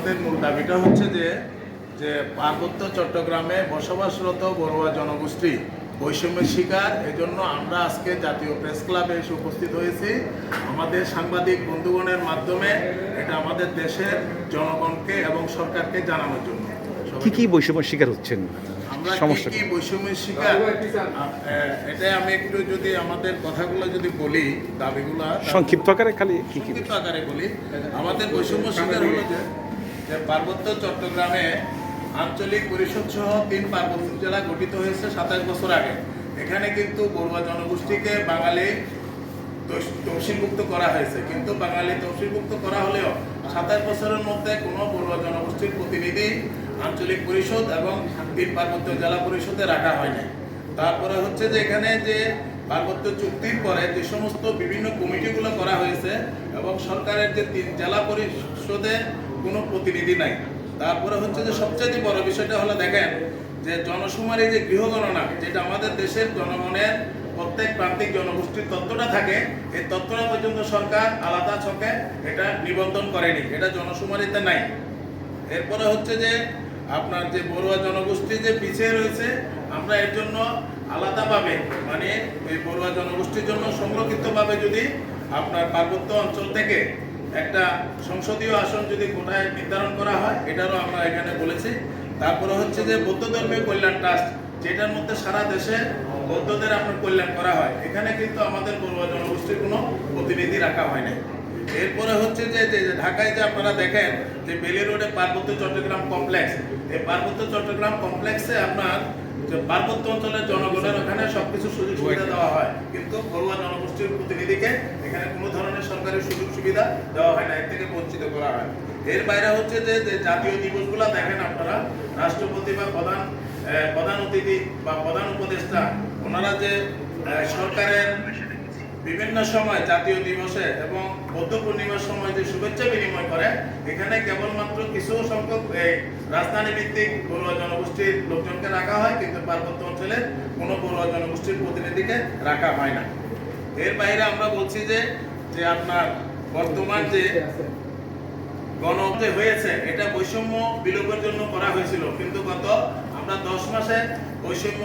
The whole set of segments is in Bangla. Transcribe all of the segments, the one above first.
আমাদের মূল দাবিটা হচ্ছে যে যে পার্বত্য চট্টগ্রামে বসবাসরত বড়ুয়া জনগোষ্ঠী বৈষম্যের শিকার। এজন্য আমরা আজকে জাতীয় প্রেস ক্লাবে এসে উপস্থিত হয়েছি। আমাদের সাংবাদিক বন্ধুগণের মাধ্যমে এটা আমাদের দেশের জনগণকে এবং সরকারকে জানানোর জন্য। কি কি বৈষম্য শিকার হচ্ছেন? আমরা কি বৈষম্যের শিকার? এটা আমি একটু যদি আমাদের কথাগুলো যদি বলি দাবিগুলা সংক্ষিপ্ত আকারে খালি সংক্ষিপ্ত আকারে বলি। আমাদের বৈষম্য শিকার হলো যে যে পার্বত্য চট্টগ্রামে আঞ্চলিক পরিষদ সহ তিন পার্বত্য জেলা গঠিত হয়েছে সাতাশ বছর আগে। এখানে কিন্তু বড়ুয়া জনগোষ্ঠীকে বাঙালি তহসিলভুক্ত করা হয়েছে। কিন্তু বাঙালি তহসিলভুক্ত করা হলেও সাতাশ বছরের মধ্যে কোনো বড়ুয়া জনগোষ্ঠীর প্রতিনিধি আঞ্চলিক পরিষদ এবং তিন পার্বত্য জেলা পরিষদে রাখা হয় নাই তারপরে হচ্ছে যে এখানে যে পার্বত্য চুক্তির পরে যে সমস্ত বিভিন্ন কমিটিগুলো করা হয়েছে এবং সরকারের যে তিন জেলা পরিষদে কোনো প্রতিনিধি নাই। তারপরে হচ্ছে যে সবচেয়ে বড় বিষয়টা হলো দেখেন যে জনশুমারি যে গৃহগণনা, যেটা আমাদের দেশের জনগণের প্রত্যেক প্রান্তিক জনগোষ্ঠীর তথ্যটা থাকে, এই তথ্যটা পর্যন্ত সরকার আলাদা ছকে এটা নিবন্ধন করেনি। এটা জনশুমারিতে নাই। এরপরে হচ্ছে যে আপনার যে বড়ুয়া জনগোষ্ঠী যে পিছিয়ে রয়েছে, আমরা এর জন্য আলাদাভাবে মানে এই বড়ুয়া জনগোষ্ঠীর জন্য সংরক্ষিতভাবে যদি আপনার পার্বত্য অঞ্চল থেকে একটা সংসদীয় আসন যদি কোটায় নির্ধারণ করা হয়, এটারও আমরা এখানে বলেছি। তারপরে হচ্ছে যে বৌদ্ধ ধর্মীয় কল্যাণ ট্রাস্ট, যেটার মধ্যে সারা দেশে বৌদ্ধদের আপনার কল্যাণ করা হয়। এখানে কিন্তু আমাদের বড়ুয়া জনগোষ্ঠীর কোনো প্রতিনিধি রাখা হয় নাই। এরপরে হচ্ছে যে ঢাকায় যে আপনারা দেখেন যে বেলি রোডে পার্বত্য চট্টগ্রাম কমপ্লেক্স, এই পার্বত্য চট্টগ্রাম কমপ্লেক্সে আপনার পার্বত্য অঞ্চলের জনগণের ওখানে সবকিছু সুযোগ সুবিধা দেওয়া হয়। কিন্তু ঘরোয়া জনগোষ্ঠীর প্রতিনিধিকে এখানে কোনো ধরনের সরকারি সুযোগ সুবিধা দেওয়া হয় না, এর থেকে বঞ্চিত করা হয়। এর বাইরে হচ্ছে যে জাতীয় দিবসগুলো দেখেন আপনারা, রাষ্ট্রপতি বা প্রধান প্রধান অতিথি বা প্রধান উপদেষ্টা, ওনারা যে সরকারের বিভিন্ন সময় জাতীয় দিবসে এবং বৌদ্ধ পূর্ণিমার সময় যে শুভেচ্ছা বিনিময় করে, এখানে কেবলমাত্র কিছু সংখ্যক রাজধানী ভিত্তিক বড়ুয়া জনগোষ্ঠীর লোকজনকে রাখা হয়, কিন্তু পার্বত্য অঞ্চলে কোনো বড়ুয়া জনগোষ্ঠীর প্রতিনিধিকে রাখা হয় না। এর বাইরে আমরা বলছি যে যে আপনার বর্তমান যে গণ হয়েছে, এটা বৈষম্য বিলোপের জন্য করা হয়েছিল। কিন্তু গত আমরা দশ মাসে বৈষম্য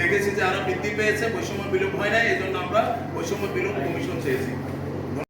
দেখেছি যে আরও বৃদ্ধি পেয়েছে, বৈষম্য বিলোপ হয় না এই জন্য আমরা বৈষম্য বিলোপ কমিশন চেয়েছি।